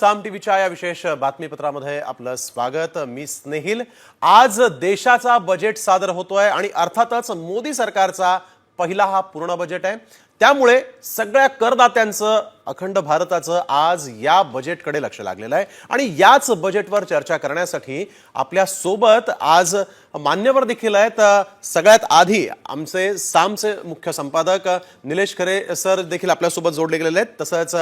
साम टीव्हीच्या या विशेष बातमीपत्रामध्ये आपलं स्वागत. मी स्नेहिल. आज देशाचा बजेट सादर होतोय आणि अर्थातच मोदी सरकारचा पहिला हा पूर्ण बजेट आहे. त्यामुळे सगळ्या करदात्यांचं अखंड भारताचं आज या बजेटकडे लक्ष लागलेलं आहे. आणि याच बजेटवर चर्चा करण्यासाठी आपल्यासोबत आज मान्यवर देखील आहेत. सगळ्यात आधी आमचे सामचे मुख्य संपादक निलेश खरे सर देखील आपल्यासोबत जोडले गेलेले आहेत. तसंच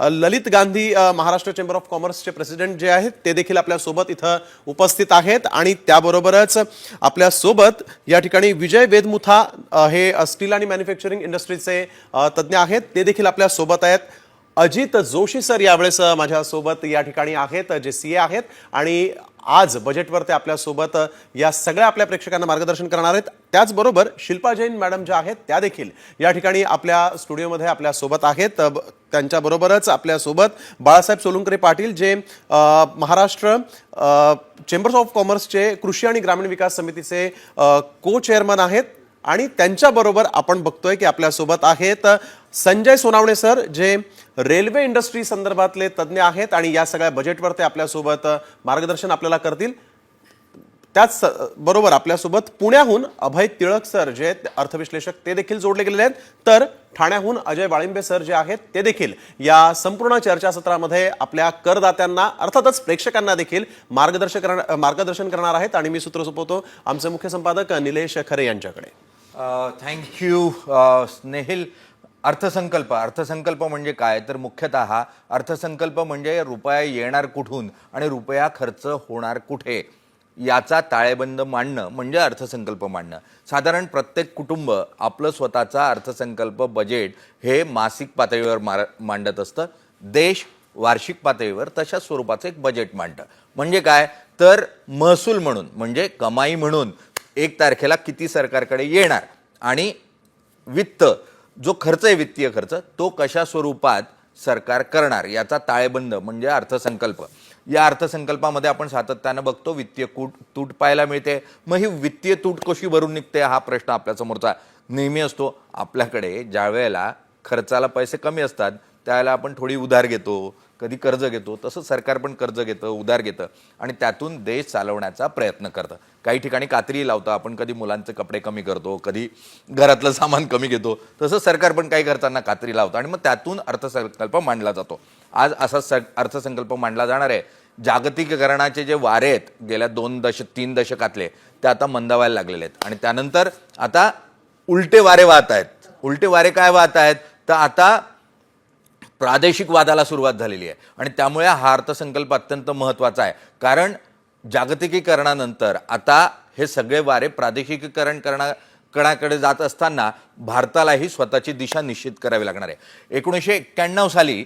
ललित गांधी महाराष्ट्र चेंबर ऑफ कॉमर्सचे प्रेसिडेंट जे आहेत ते देखील आपल्यासोबत इथं उपस्थित आहेत. आणि त्याबरोबरच आपल्यासोबत या ठिकाणी विजय वेदमुथा हे स्टील आणि मॅन्युफॅक्चरिंग इंडस्ट्रीचे तज्ज्ञ आहेत. ते देखील आपल्यासोबत आहेत. अजित जोशी सर यावेळेस माझ्यासोबत या ठिकाणी आहेत जे सी ए आहेत. आणि आज बजेटवर ते आपल्यासोबत या सगळ्या आपल्या प्रेक्षकांना मार्गदर्शन करणार आहेत. त्याचबरोबर शिल्पा जैन मॅडम ज्या आहेत त्या देखील या ठिकाणी आपल्या स्टुडिओमध्ये आपल्यासोबत आहेत. त्यांच्याबरोबरच आपल्यासोबत बाळासाहेब सोलुंकरे पाटील जे महाराष्ट्र चेंबर्स ऑफ कॉमर्सचे कृषी आणि ग्रामीण विकास समितीचे को चेअरमन आहेत. आणि त्यांच्याबरोबर आपण बघतोय की आपल्यासोबत आहेत संजय सोनावणे सर जे रेल्वे इंडस्ट्री संदर्भातले तज्ज्ञ आहेत आणि या सगळ्या बजेटवर ते आपल्यासोबत मार्गदर्शन आपल्याला करतील. त्याच बरोबर आपल्यासोबत पुण्याहून अभय टिळक सर जे अर्थविश्लेषक ते देखील जोडले गेलेले आहेत. तर ठाण्याहून अजय वाळिंबे सर जे आहेत ते देखील या संपूर्ण चर्चासत्रामध्ये आपल्या करदात्यांना अर्थातच प्रेक्षकांना देखील मार्गदर्शन मार्गदर्शन करणार आहेत. आणि मी सूत्र सोपवतो आमचे मुख्य संपादक निलेश खरे यांच्याकडे. Thank you Snehil. अर्थसंकल्प. अर्थसंकल्प म्हणजे काय? तर मुख्यतः अर्थसंकल्प म्हणजे रुपया येणार कुठून आणि रुपया खर्च होणार कुठे? याचा ताळेबंद मांडणं म्हणजे अर्थसंकल्प मांडणं. साधारण प्रत्येक कुटुंब आपलं स्वतःचा अर्थसंकल्प बजेट हे मासिक पातळीवर मार मांडत असतं. देश वार्षिक पातळीवर तशा स्वरूपाचं एक बजेट मांडतं. म्हणजे काय? तर महसूल म्हणून म्हणजे कमाई म्हणून एक तारखेला किती सरकारकडे येणार? आणि वित्त जो खर्च आहे वित्तीय खर्च तो कशा स्वरूपात सरकार करणार? याचा ताळेबंद म्हणजे अर्थसंकल्प. या अर्थसंकल्पामध्ये आपण सातत्यानं बघतो वित्तीय कूट तूट पाहायला मिळते. मग ही वित्तीय तूट कशी भरून निघते हा प्रश्न आपल्यासमोरचा नेहमी असतो. आपल्याकडे ज्या वेळेला खर्चाला पैसे कमी असतात त्यावेळेला आपण थोडी उधार घेतो कधी कर्ज घेतो तसं सरकार पण कर्ज घेतं उधार घेतं आणि त्यातून देश चालवण्याचा प्रयत्न करतं. काही ठिकाणी कात्री लावतं आपण कधी मुलांचे कपडे कमी करतो कधी घरातलं सामान कमी घेतो तसं सरकार पण काही करताना कात्री लावतं आणि मग त्यातून अर्थसंकल्प मांडला जातो. आज असा स अर्थसंकल्प मांडला जाणार आहे. जागतिकीकरणाचे जे वारे आहेत गेल्या दोन दश तीन दशकातले ते आता मंदावायला लागलेले आहेत. आणि त्यानंतर आता उलटे वारे वाहत आहेत. उलटे वारे काय वाहत आहेत? तर आता प्रादेशिक वादाला सुरुवात झालेली आहे. आणि त्यामुळे हा अर्थसंकल्प अत्यंत महत्त्वाचा आहे. कारण जागतिकीकरणानंतर आता हे सगळे वारे प्रादेशिकीकरण करणा कणाकडे जात असताना भारतालाही स्वतःची दिशा निश्चित करावी लागणार आहे. एकोणीसशे एक्क्याण्णव साली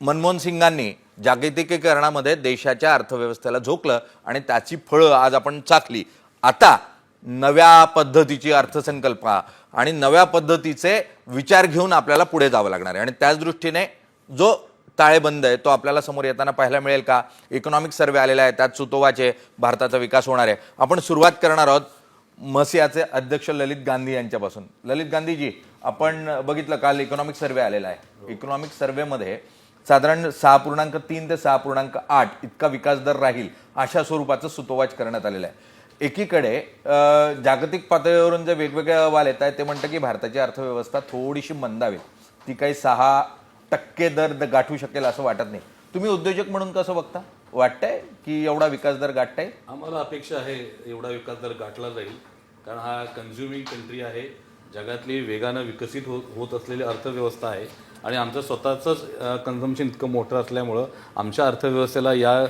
मनमोहन सिंगांनी जागतिकीकरणामध्ये देशाच्या अर्थव्यवस्थेला झोकलं आणि त्याची फळं आज आपण चाखली. आता नव्या पद्धतीची अर्थसंकल्पा आणि नव्या पद्धतीचे विचार घेऊन आपल्याला पुढे जावं लागणार आहे. आणि त्याच दृष्टीने जो ताळेबंद आहे तो आपल्याला समोर येताना पाहायला मिळेल का? इकॉनॉमिक सर्वे आलेला आहे त्यात सुतोवाचे भारताचा विकास होणार आहे. आपण सुरुवात करणार आहोत मसियाचे अध्यक्ष ललित गांधी यांच्यापासून. ललित गांधीजी आपण बघितलं काल इकॉनॉमिक सर्वे आलेला आहे. इकॉनॉमिक सर्वेमध्ये साधारण सहा पूर्णांक तीन ते सहा पूर्णांक आठ इतका विकास दर राहील अशा स्वरूपाचं सुतोवाच करण्यात आलेलं आहे. एकीकडे जागतिक पातळीवरून जे वेगवेगळे अहवाल येत आहेत ते म्हणतं की भारताची अर्थव्यवस्था थोडीशी मंदावी ती काही सहा टक्के दर द- गाठू शकेल असं वाटत नाही. तुम्ही उद्योजक म्हणून कसं बघता? वाटतंय की एवढा विकास दर गाठताय? आम्हाला अपेक्षा आहे एवढा विकास दर गाठला जाईल. कारण हा कन्झ्युमिंग कंट्री आहे. जगातली वेगानं विकसित हो होत असलेली अर्थव्यवस्था आहे. आणि आमचं स्वतःचंच कन्झम्पशन इतकं मोठं असल्यामुळं आमच्या अर्थव्यवस्थेला या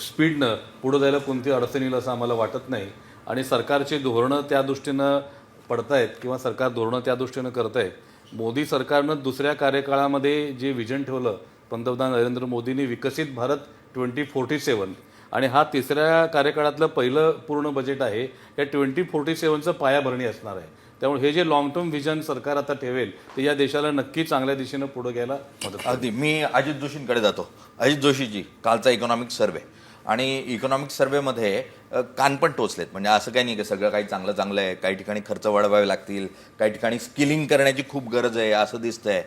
स्पीडनं पुढं जायला कोणती अडचण येईल असं आम्हाला वाटत नाही. आणि सरकारची धोरणं त्या दृष्टीनं पडतायत किंवा सरकार धोरणं त्या दृष्टीनं करत आहेत मोदी सरकारनं दुसऱ्या कार्यकाळामध्ये जे विजन ठेवलं पंतप्रधान नरेंद्र मोदींनी विकसित भारत ट्वेंटी फोर्टी सेवन. आणि हा तिसऱ्या कार्यकाळातलं पहिलं पूर्ण बजेट आहे या ट्वेंटी फोर्टी सेवनचं पायाभरणी असणार आहे. त्यामुळे हे जे लॉंग टर्म व्हिजन सरकार आता ठेवेल ते या देशाला नक्की चांगल्या दिशेनं पुढे घ्यायला मदत अगदी. मी अजित जोशींकडे जातो. अजित जोशीजी कालचा इकॉनॉमिक सर्वे आणि इकॉनॉमिक सर्वेमध्ये कान पण टोचलेत. म्हणजे असं काही नाही की सगळं काही चांगलं चांगलं आहे काही ठिकाणी खर्च वाढवावे लागतील काही ठिकाणी स्किलिंग करण्याची खूप गरज आहे असं दिसतंय.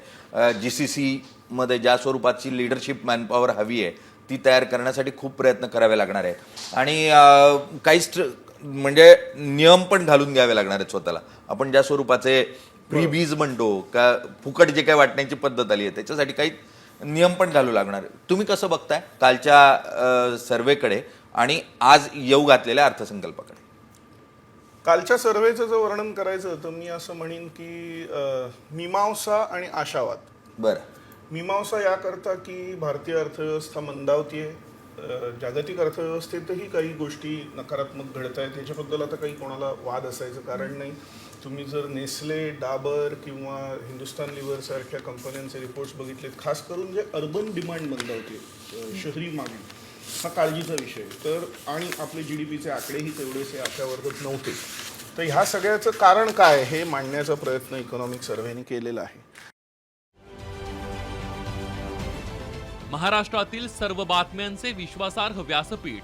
जी सी सी मध्ये ज्या स्वरूपाची लिडरशिप मॅनपॉवर हवी आहे ती तयार करण्यासाठी खूप प्रयत्न करावे लागणार आहे आणि काही स्ट्र- म्हणजे नियम पण घालून घ्यावे लागणार आहेत स्वतःला. आपण ज्या स्वरूपाचे फ्री बीज म्हणतो का फुकट जे काही वाटण्याची पद्धत आली आहे त्याच्यासाठी काही नियम पण घालू लागणार. तुम्ही कसं बघताय? कालच्या सर्वेकडे आणि आज येऊ घातलेल्या अर्थसंकल्पाकडे. कालच्या सर्वेचं जर वर्णन करायचं तर मी असं म्हणेन की मीमांसा आणि आशावाद. बरं. मीमांसा याकरता की भारतीय अर्थव्यवस्था मंदावतीये जागतिक अर्थव्यवस्थेतही काही गोष्टी नकारात्मक घडत आहेत त्याच्याबद्दल आता काही कोणाला वाद असायचं कारण नाही. तुम्ही जर नेस्ले डाबर किंवा हिंदुस्तान लिव्हर सारख्या कंपन्यांचे रिपोर्ट्स बघितलेत खास करून जे अर्बन डिमांड बंद होते शहरी मागणी हा काळजीचा विषय. तर आणि आपले जी डी पीचे आकडेही तेवढेसे वर्गात नव्हते. तर ह्या सगळ्याचं कारण काय हे मांडण्याचा प्रयत्न इकॉनॉमिक सर्व्हेने केलेला आहे. महाराष्ट्रातील सर्व बातम्यांचे विश्वासार्ह व्यासपीठ